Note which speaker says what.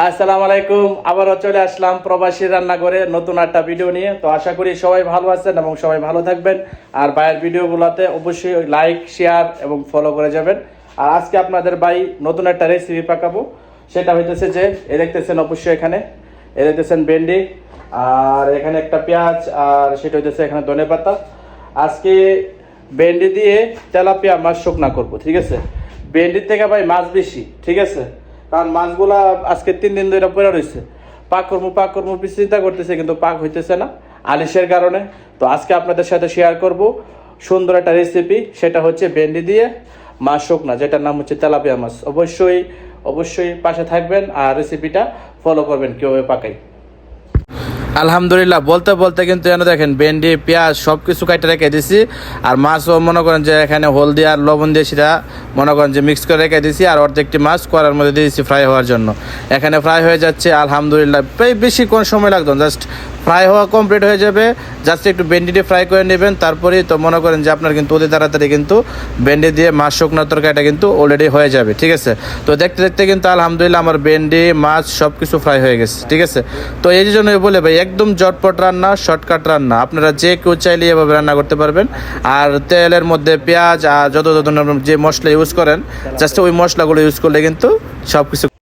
Speaker 1: আসসালামু আলাইকুম। আবারও চলে আসলাম প্রবাসী রান্নাঘরে নতুন একটা ভিডিও নিয়ে। তো আশা করি সবাই ভালো আছেন এবং সবাই ভালো থাকবেন। আর ভাইয়ের ভিডিওগুলোতে অবশ্যই লাইক, শেয়ার এবং ফলো করে যাবেন। আর আজকে আপনাদের ভাই নতুন একটা রেসিপি পাকাবো। সেটা হইতেছে যে এ দেখতেছেন অবশ্যই এখানে। এ দেখতেছেন ভেন্ডি, আর এখানে একটা পেঁয়াজ, আর সেটা হইতেছে এখানে ধনে পাতা। আজকে ভেন্ডি দিয়ে তেলাপিয়া মাছ শুকনা করব, ঠিক আছে? ভেন্ডির থেকে ভাই মাছ বেশি, ঠিক আছে? কারণ মাছগুলা আজকে তিন দিন ধরে পড়ে রয়েছে। পাক কর্ম পাক কর্ম চিন্তা করতেছে, কিন্তু পাক হইতেছে না আলিশের কারণে। তো আজকে আপনাদের সাথে শেয়ার করব সুন্দর একটা রেসিপি সেটা হচ্ছে ভেন্ডি দিয়ে মাছ শুকনা, যেটার নাম হচ্ছে তেলাপিয়া মাছ। অবশ্যই অবশ্যই পাশে থাকবেন আর রেসিপিটা ফলো করবেন কীভাবে পাকাই। আলহামদুলিল্লাহ, বলতে বলতে কিন্তু যেন দেখেন ভেন্ডি, পেঁয়াজ সব কিছু কাটে রেখে দিছি। আর মাছও মনে করেন যে এখানে হলদি আর লবণ দিয়ে সেটা মনে করেন যে মিক্স করে রেখে দিছি আর অর্ধেকটি মাছ করার মধ্যে দিয়েছি ফ্রাই হওয়ার জন্য। এখানে ফ্রাই হয়ে যাচ্ছে, আলহামদুলিল্লাহ। প্রায় বেশি কোন সময় লাগতো জাস্ট ফ্রাই হওয়া কমপ্লিট হয়ে যাবে। জাস্ট একটু ভেন্ডিটি ফ্রাই করে নেবেন, তারপরেই তো মনে করেন যে আপনার কিন্তু অতি তাড়াতাড়ি কিন্তু ভেন্ডি দিয়ে মাছ শুকনার তরকারিটা কিন্তু অলরেডি হয়ে যাবে, ঠিক আছে? তো দেখতে দেখতে কিন্তু আলহামদুলিল্লাহ আমার ভেন্ডি, মাছ সব কিছু ফ্রাই হয়ে গেছে, ঠিক আছে? তো এই জন্যই বলে ভাই, একদম জটপট রান্না শর্টকাট রান্না। আপনারা যে কেউ চাইলে এভাবে রান্না করতে পারবেন। আর তেলের মধ্যে পেঁয়াজ আর যত যত যে মশলা ইউজ করেন জাস্ট ওই মশলাগুলো ইউজ করলে কিন্তু সব কিছু